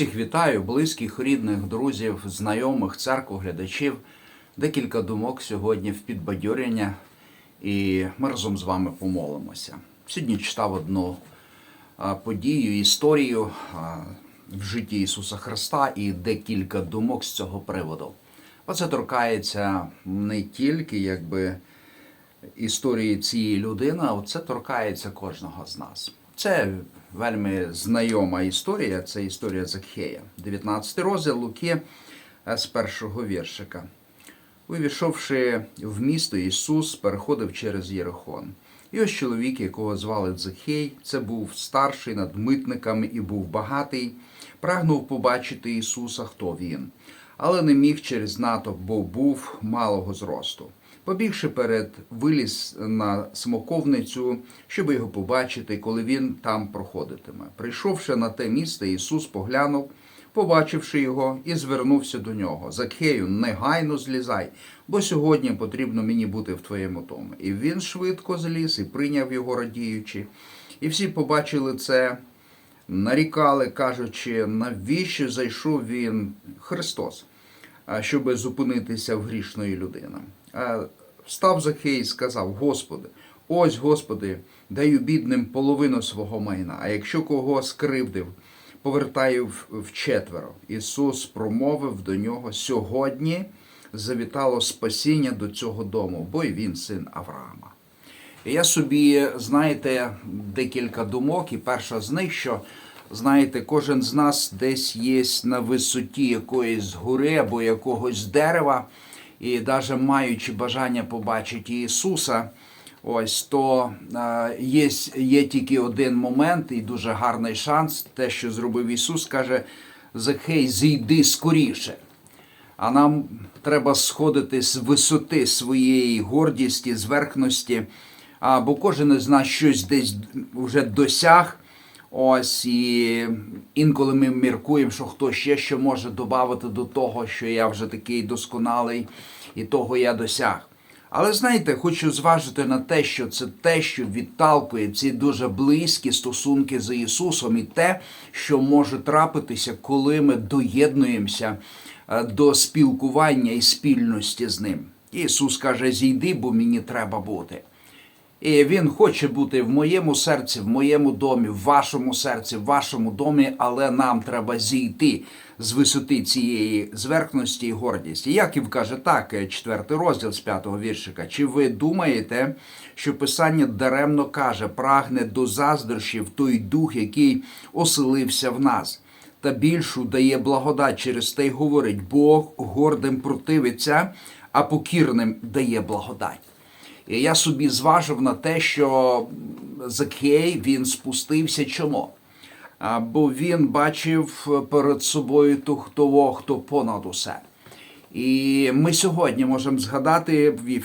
Усіх вітаю, близьких, рідних, друзів, знайомих, церкву, глядачів. Декілька думок сьогодні в підбадьорення, і ми разом з вами помолимося. Сьогодні читав одну подію, історію в житті Ісуса Христа і декілька думок з цього приводу. Оце торкається не тільки якби історії цієї людини, а це торкається кожного з нас. Це вельми знайома історія, це історія Закхея. 19 розділ Луки е, з першого віршика. Увійшовши в місто, Ісус переходив через Єрихон. І ось чоловік, якого звали Закхей, це був старший над митниками і був багатий, прагнув побачити Ісуса, хто він, але не міг через натовп, бо був малого зросту. Побігши перед, виліз на смоковницю, щоб його побачити, коли він там проходитиме. Прийшовши на те місце, Ісус поглянув, побачивши його, і звернувся до нього. Закхею, негайно злізай, бо сьогодні потрібно мені бути в твоєму домі. І він швидко зліз і прийняв його радіючи. І всі побачили це, нарікали, кажучи, навіщо зайшов він Христос, а, щоби зупинитися в грішної людини. Встав Захей і сказав: Господи, ось, Господи, даю бідним половину свого майна, а якщо кого скривдив, повертаю в- вчетверо. Ісус промовив до нього сьогодні завітало спасіння до цього дому, бо й він син Авраама. Я собі, знаєте, декілька думок, і перша з них, що знаєте, кожен з нас десь є на висоті якоїсь гори або якогось дерева, і навіть маючи бажання побачити Ісуса, ось то є, є тільки один момент і дуже гарний шанс. Те, що зробив Ісус, каже: Захей, зійди скоріше. А нам треба сходити з висоти своєї гордісті, зверхності, бо кожен із нас щось десь вже досяг. Ось і інколи ми міркуємо, що хто ще що може додати до того, що я вже такий досконалий, і того я досяг. Але знаєте, хочу зважити на те, що це те, що відталкує ці дуже близькі стосунки з Ісусом, і те, що може трапитися, коли ми доєднуємося е, до спілкування і спільності з ним. Ісус каже: зійди, бо мені треба бути. І він хоче бути в моєму серці, в моєму домі, в вашому серці, в вашому домі, але нам треба зійти з висоти цієї зверхності і гордісті. Яків каже так, е, четвертий розділ з п'ятого віршика. Чи ви думаєте, що Писання даремно каже, прагне до заздрощів той дух, який оселився в нас? Та більшу дає благодать через те й говорить, Бог гордим противиться, а покірним дає благодать. І я собі зважив на те, що Закхей він спустився чому? Бо він бачив перед собою того, хто понад усе. І ми сьогодні можемо згадати в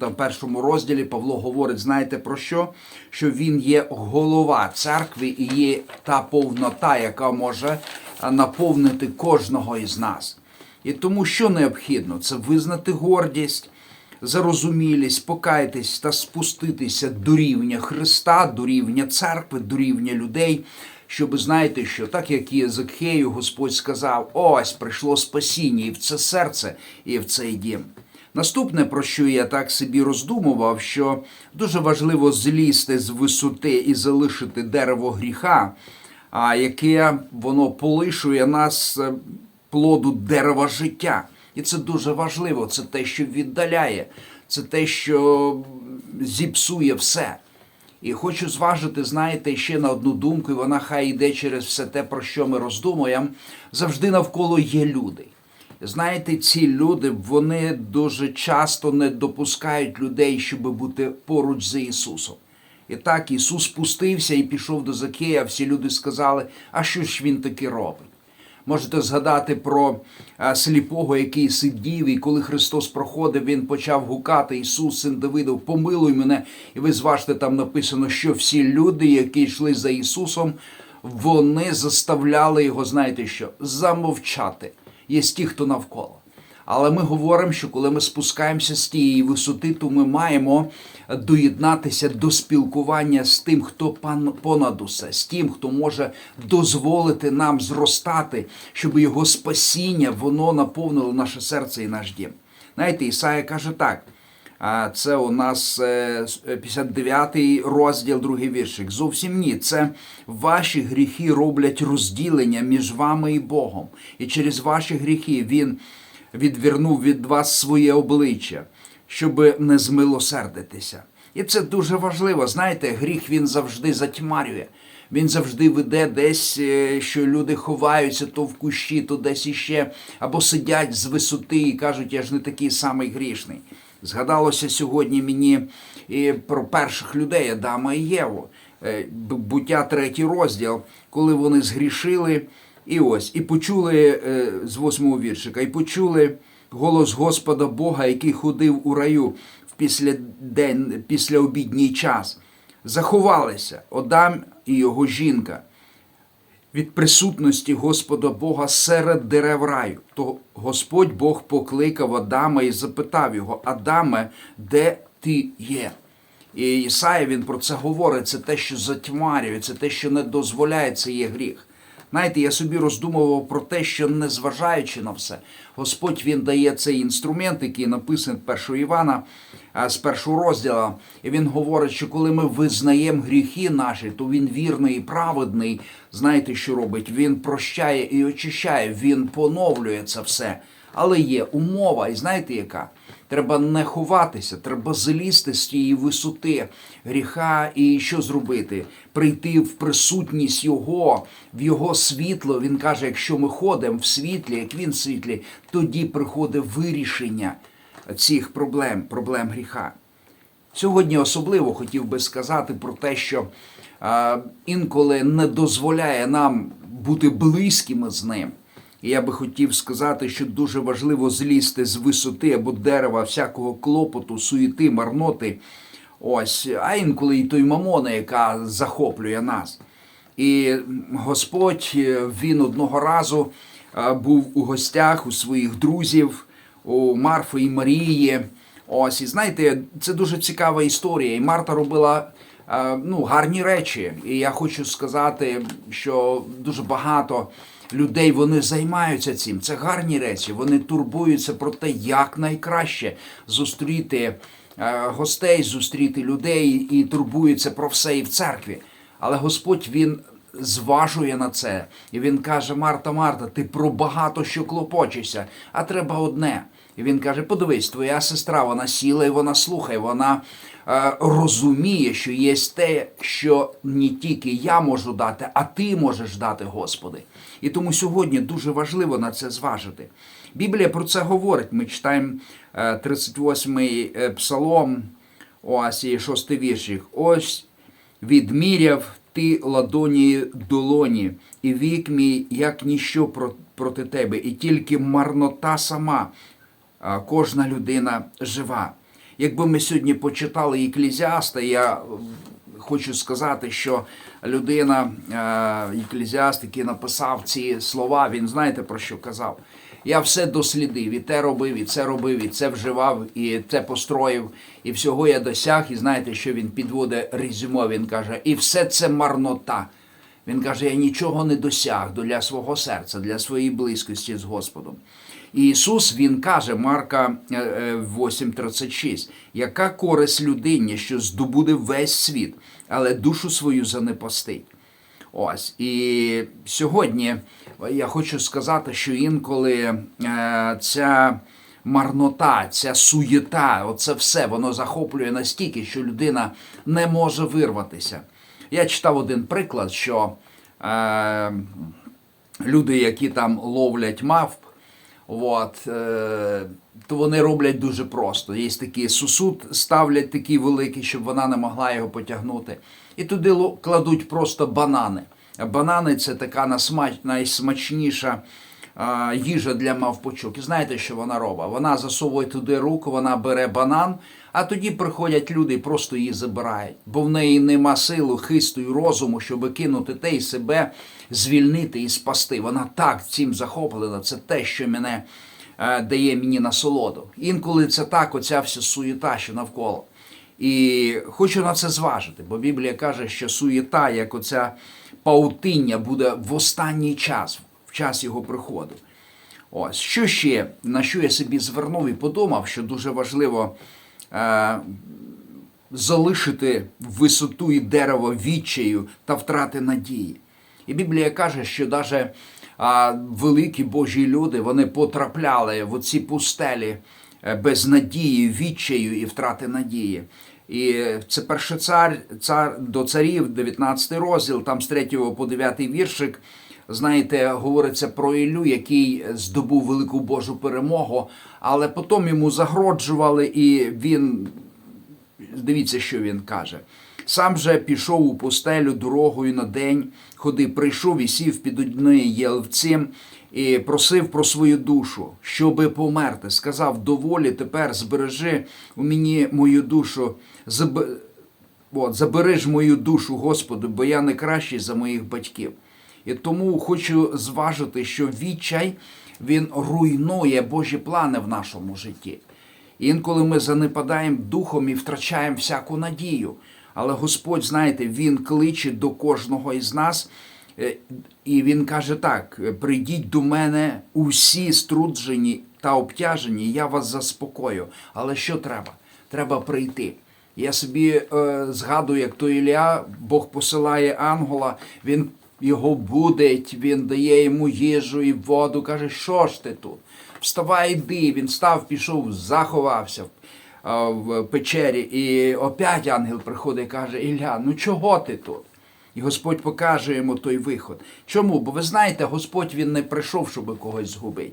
та в першому розділі Павло говорить, знаєте про що? Що він є голова церкви і є та повнота, яка може наповнити кожного із нас. І тому що необхідно? Це визнати гордість, зарозумілість, покаятись та спуститися до рівня Христа, до рівня церкви, до рівня людей. Щоб знаєте, що так як і Закхею Господь сказав: ось прийшло спасіння і в це серце, і в цей дім. Наступне, про що я так собі роздумував, що дуже важливо злізти з висоти і залишити дерево гріха, а яке воно полишує нас е, плоду дерева життя. І це дуже важливо. Це те, що віддаляє, це те, що зіпсує все. І хочу зважити, знаєте, ще на одну думку, і вона хай йде через все те, про що ми роздумуємо. Завжди навколо є люди. Знаєте, ці люди вони дуже часто не допускають людей, щоб бути поруч з Ісусом. І так Ісус спустився і пішов до Закея. Всі люди сказали, а що ж він таки робить? Можете згадати про сліпого, який сидів, і коли Христос проходив, він почав гукати Ісус, син Давидов, помилуй мене. І ви зважте, там написано, що всі люди, які йшли за Ісусом, вони заставляли його, знаєте що, замовчати. Є ті, хто навколо. Але ми говоримо, що коли ми спускаємося з тієї висоти, то ми маємо доєднатися до спілкування з тим, хто пан- понад усе, з тим, хто може дозволити нам зростати, щоб його спасіння воно наповнило наше серце і наш дім. Знаєте, Ісая каже так. А це у нас е, с- е, 59 розділ, другий віршик. Зовсім ні. Це ваші гріхи роблять розділення між вами і Богом. І через ваші гріхи Він відвернув від вас своє обличчя, щоб не змилосердитися. І це дуже важливо. Знаєте, гріх він завжди затьмарює. Він завжди веде десь, е, що люди ховаються то в кущі, то десь іще, або сидять з висоти і кажуть, я ж не такий самий грішний. Згадалося сьогодні мені і про перших людей Адама і Єву. Е, Буття третій розділ, коли вони згрішили, і ось, і почули е, з восьмого віршика, і почули голос Господа Бога, який ходив у раю в після день, після обідній час. Заховалися Адам і його жінка від присутності Господа Бога серед дерев раю. То Господь Бог покликав Адама і запитав його: Адаме, де ти є? І Ісая він про це говорить. Це те, що затьмарює, це те, що не дозволяє, це є гріх. Знаєте, я собі роздумував про те, що незважаючи на все, Господь він дає цей інструмент, який написаний 1 Івана з першого розділу. І він говорить, що коли ми визнаємо гріхи наші, то він вірний і праведний. Знаєте, що робить? Він прощає і очищає, він поновлює це все. Але є умова, і знаєте яка? Треба не ховатися, треба залізти з тієї висоти гріха і що зробити? Прийти в присутність Його, в Його світло. Він каже, якщо ми ходимо в світлі, як він в світлі, тоді приходить вирішення цих проблем, проблем гріха. Сьогодні особливо хотів би сказати про те, що інколи не дозволяє нам бути близькими з ним. І я би хотів сказати, що дуже важливо злізти з висоти або дерева всякого клопоту, суєти, марноти. Ось, а інколи і той мамона, яка захоплює нас. І Господь е, він одного разу е, був у гостях у своїх друзів, у Марфи і Марії. Ось, і знаєте, це дуже цікава історія. І Марта робила е, ну, гарні речі. І я хочу сказати, що дуже багато людей вони займаються цим. Це гарні речі. Вони турбуються про те, як найкраще зустріти е, гостей, зустріти людей і турбуються про все і в церкві. Але Господь він зважує на це. І він каже: Марта, Марта, ти про багато що клопочешся, а треба одне. І він каже: подивись, твоя сестра, вона сіла і вона слухає, вона е, розуміє, що є те, що не тільки я можу дати, а ти можеш дати, Господи. І тому сьогодні дуже важливо на це зважити. Біблія про це говорить. Ми читаємо е, 38-й е, псалом, ось і шостий віршик. Ось відміряв ти ладоні долоні, і вік мій, як ніщо проти тебе, і тільки марнота сама, кожна людина жива. Якби ми сьогодні почитали Еклезіаста, я хочу сказати, що людина, е, еклезіаст, який написав ці слова, він знаєте про що казав? Я все дослідив, і те робив, і це робив, і це вживав, і це построїв, і всього я досяг. І знаєте, що він підводить резюме, він каже, і все це марнота. Він каже: я нічого не досяг для свого серця, для своєї близькості з Господом. І Ісус Він каже, Марка е, е, 8,36, яка користь людині, що здобуде весь світ, але душу свою занепастить. Ось і сьогодні я хочу сказати, що інколи е, ця марнота, ця суєта, оце все воно захоплює настільки, що людина не може вирватися. Я читав один приклад, що е, люди, які там ловлять мавп, От, е, то вони роблять дуже просто. Є такий сусуд, ставлять такий великий, щоб вона не могла його потягнути. І туди кладуть просто банани. Банани це така найсмачніша їжа для мавпочок. І знаєте, що вона робить? Вона засовує туди руку, вона бере банан, а тоді приходять люди і просто її забирають. Бо в неї нема силу, хисту і розуму, щоб кинути те і себе звільнити і спасти. Вона так цим захоплена. Це те, що мене е, дає мені насолоду. Інколи це так, оця вся суєта, що навколо. І хочу на це зважити, бо Біблія каже, що суєта, як оця паутиння, буде в останній час, в час його приходу. Ось що ще на що я собі звернув і подумав, що дуже важливо залишити висоту і дерево відчаю та втрати надії. І Біблія каже, що навіть великі Божі люди вони потрапляли в оці пустелі е, без надії, відчаю і втрати надії. І це перший цар, цар до царів, 19 розділ, там з 3 по 9 віршик. Знаєте, говориться про Ілю, який здобув велику Божу перемогу, але потім йому загроджували, і він дивіться, що він каже. Сам же пішов у пустелю дорогою на день, ходи, прийшов і сів під однією єлвцем і просив про свою душу, щоби померти. Сказав: доволі тепер збережи у мені мою душу, заб... От, забери ж мою душу, Господи, бо я не кращий за моїх батьків. І тому хочу зважити, що відчай він руйнує Божі плани в нашому житті. Інколи ми занепадаємо духом і втрачаємо всяку надію. Але Господь, знаєте, Він кличе до кожного із нас, е, і Він каже так: прийдіть до мене усі струджені та обтяжені, я вас заспокою. Але що треба? Треба прийти. Я собі е, згадую, як то Ілля, Бог посилає ангела, він його будить, він дає йому їжу і воду, каже, що ж ти тут? Вставай, йди. Він став, пішов, заховався в печері. І опять ангел приходить і каже: Ілля, ну чого ти тут? І Господь покаже йому той виход. Чому? Бо ви знаєте, Господь він не прийшов, щоб когось згубити.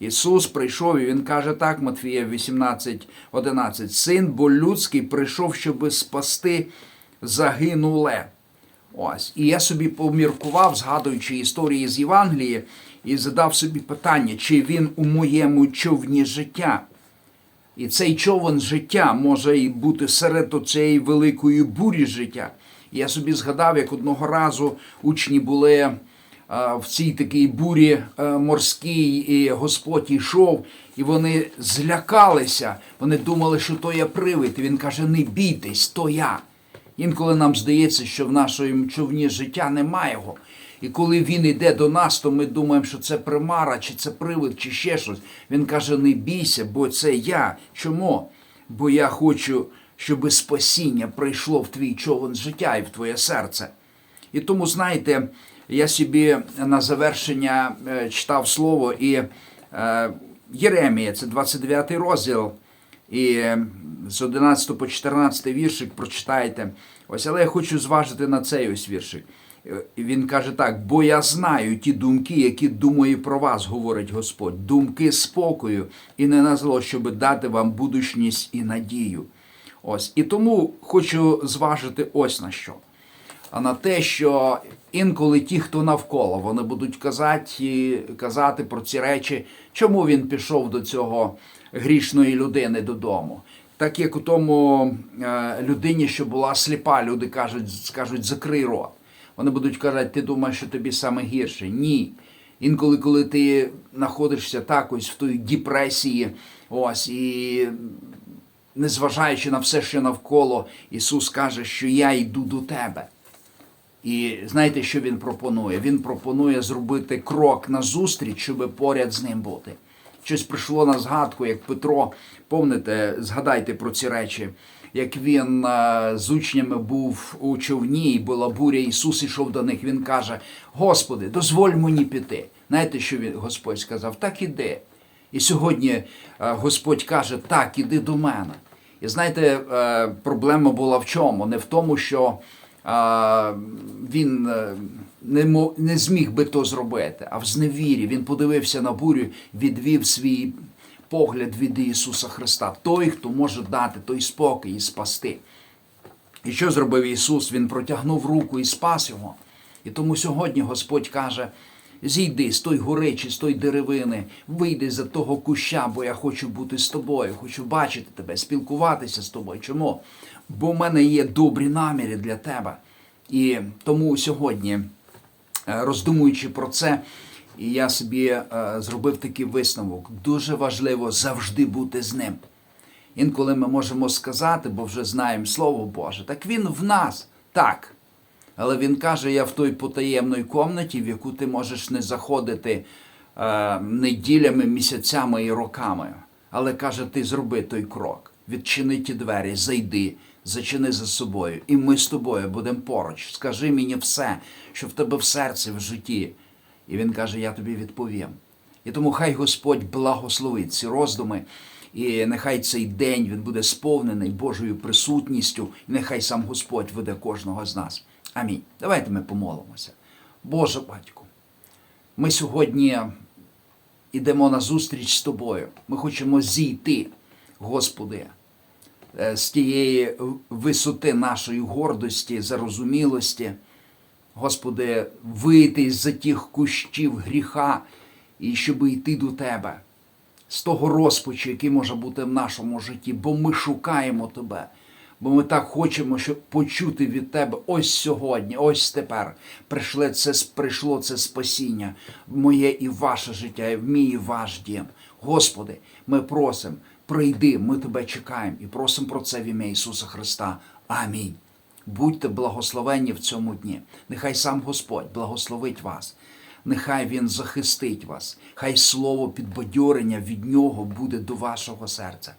Ісус прийшов і Він каже так, Матфія 18, 11, Син бо людський прийшов, щоб спасти загинуле. Ось. І я собі поміркував, згадуючи історії з Євангелії, і задав собі питання, чи він у моєму човні життя. І цей човен життя може і бути серед цієї великої бурі життя. І я собі згадав, як одного разу учні були е, в цій такій бурі е, морській, і Господь йшов, і вони злякалися. Вони думали, що то я привид. І він каже: не бійтесь, то я. Інколи нам здається, що в нашому човні життя немає його. І коли він йде до нас, то ми думаємо, що це примара, чи це привид, чи ще щось. Він каже: не бійся, бо це я. Чому? Бо я хочу, щоб спасіння прийшло в твій човен життя і в твоє серце. І тому, знаєте, я собі на завершення е, читав слово і е, Єремія, це 29 розділ. І е, з 11 по 14 віршик прочитайте. Ось, але я хочу зважити на цей ось віршик. Е, Він каже так: бо я знаю ті думки, які думаю про вас, говорить Господь, думки спокою і не на зло, щоб дати вам будучність і надію. Ось. І тому хочу зважити ось на що. А на те, що інколи ті, хто навколо, вони будуть казати, казати про ці речі, чому він пішов до цього грішної людини додому. Так як у тому е, людині, що була сліпа, люди кажуть, скажуть, закрий рот. Вони будуть казати, ти думаєш, що тобі саме гірше. Ні. Інколи, коли ти знаходишся так ось в той депресії, ось і незважаючи на все, що навколо, Ісус каже, що я йду до тебе. І знаєте, що Він пропонує? Він пропонує зробити крок назустріч, щоб поряд з ним бути. Щось прийшло на згадку, як Петро, помните, згадайте про ці речі, як він е, з учнями був у човні, і була буря, Ісус ішов до них. Він каже: Господи, дозволь мені піти. Знаєте, що він Господь сказав? Так іди. І сьогодні е, Господь каже: Так, іди до мене. І знаєте, е, проблема була в чому? Не в тому, що він не, не зміг би то зробити, а в зневірі. Він подивився на бурю, відвів свій погляд від Ісуса Христа. Той, хто може дати той спокій і спасти. І що зробив Ісус? Він протягнув руку і спас його. І тому сьогодні Господь каже: зійди з той гори чи з той деревини, вийди за того куща, бо я хочу бути з тобою, хочу бачити тебе, спілкуватися з тобою. Чому? Бо в мене є добрі наміри для тебе. І тому сьогодні, роздумуючи про це, І я собі е, зробив такий висновок. Дуже важливо завжди бути з ним. Інколи ми можемо сказати, бо вже знаємо Слово Боже, так він в нас, так. Але він каже, я в той потаємної комнаті, в яку ти можеш не заходити е, неділями, місяцями і роками. Але каже, ти зроби той крок, відчини ті двері, зайди, зачини за собою, і ми з тобою будемо поруч. Скажи мені все, що в тебе в серці, в житті. І він каже, я тобі відповім. І тому хай Господь благословить ці роздуми, і нехай цей день він буде сповнений Божою присутністю, і нехай сам Господь веде кожного з нас. Амінь. Давайте ми помолимося. Боже батько, ми сьогодні йдемо на зустріч з тобою. Ми хочемо зійти, Господи, з тієї висоти нашої гордості, зарозумілості. Господи, вийти з-за тих кущів гріха і щоб йти до Тебе, з того розпачу, який може бути в нашому житті, бо ми шукаємо Тебе. Бо ми так хочемо, щоб почути від Тебе ось сьогодні, ось тепер. Прийшло це, прийшло це спасіння, моє і ваше життя, і в мій і ваш дім. Господи, ми просимо, прийди, ми Тебе чекаємо і просимо про це в ім'я Ісуса Христа. Амінь. Будьте благословенні в цьому дні. Нехай сам Господь благословить вас. Нехай Він захистить вас. Хай слово підбадьорення від Нього буде до вашого серця.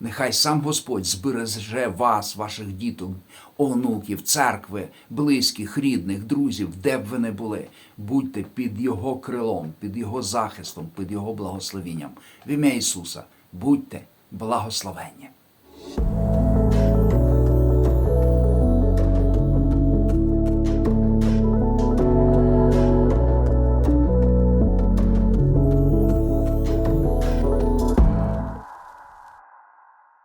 Нехай сам Господь збереже вас, ваших діток, онуків, церкви, близьких, рідних, друзів, де б ви не були. Будьте під Його крилом, під Його захистом, під Його благословенням. В ім'я Ісуса Будьте благословенні!